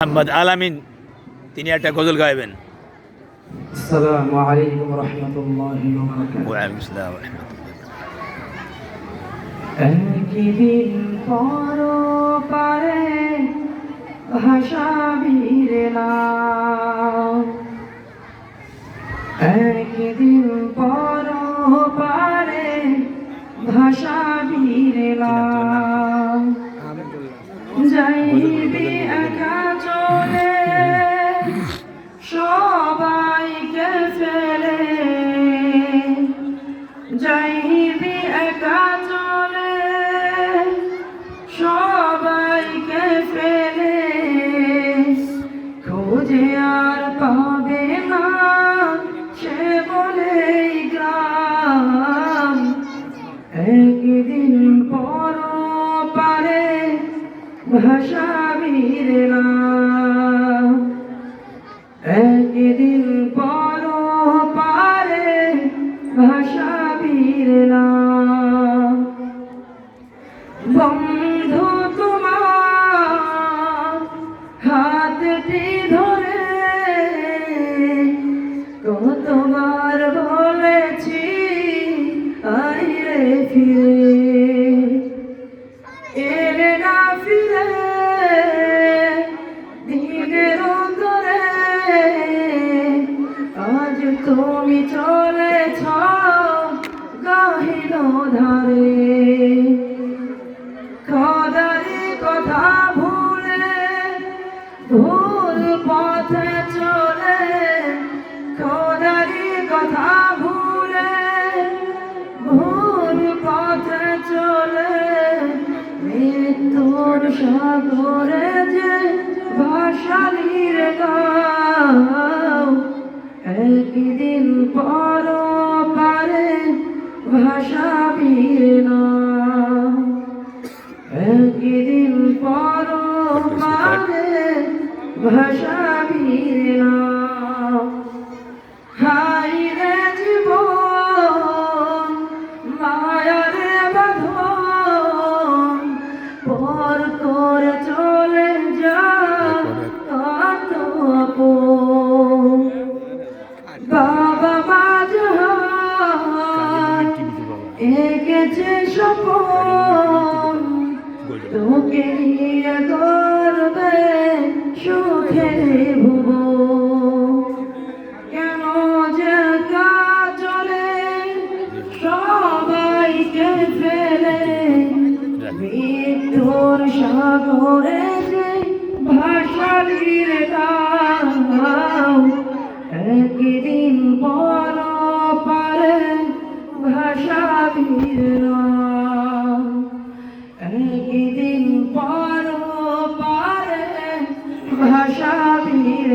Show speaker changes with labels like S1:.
S1: মোহাম্মদ আলামিন তিনি একটা গজল গাইবেন।
S2: একদিন পর পারে ভাষাবীর একদিন পর পারে ভাষাবীর সবাইকে ফেলে যাইবি একা চলে সবাইকে ফেলে খোঁজে আর পাবে না সে বলে গ্রাম একদিন পর পারে ভাষা বিরলা একদিন পর পারে ভাষা বিরলা বন্ধু তোমার হাতটি ধরে কতবার বলেছি আইরে ফিরে। এলে না ফিরে আজ তুমি চলেছ গাহিল ধারে। খদারি কথা ভুলে, ভুল পথে চলে। খদারি কথা ভুলে, ভুল পথে চলে। মৃত্যুর সাগরে যে ভাসালির গাও একদিন পর পারে ভাষা বীর একদিন পর পারে ভাষা বীর হাই বাবা এঁকেছে স্বপন। তোকে নিয়ে গর্বে সুখে ভুব কেন যে চলে? সবাইকে ফেলে। মৃত্যুর সাগরে যে গাও একদিন পর একদিন পর পারে ভাষা বীর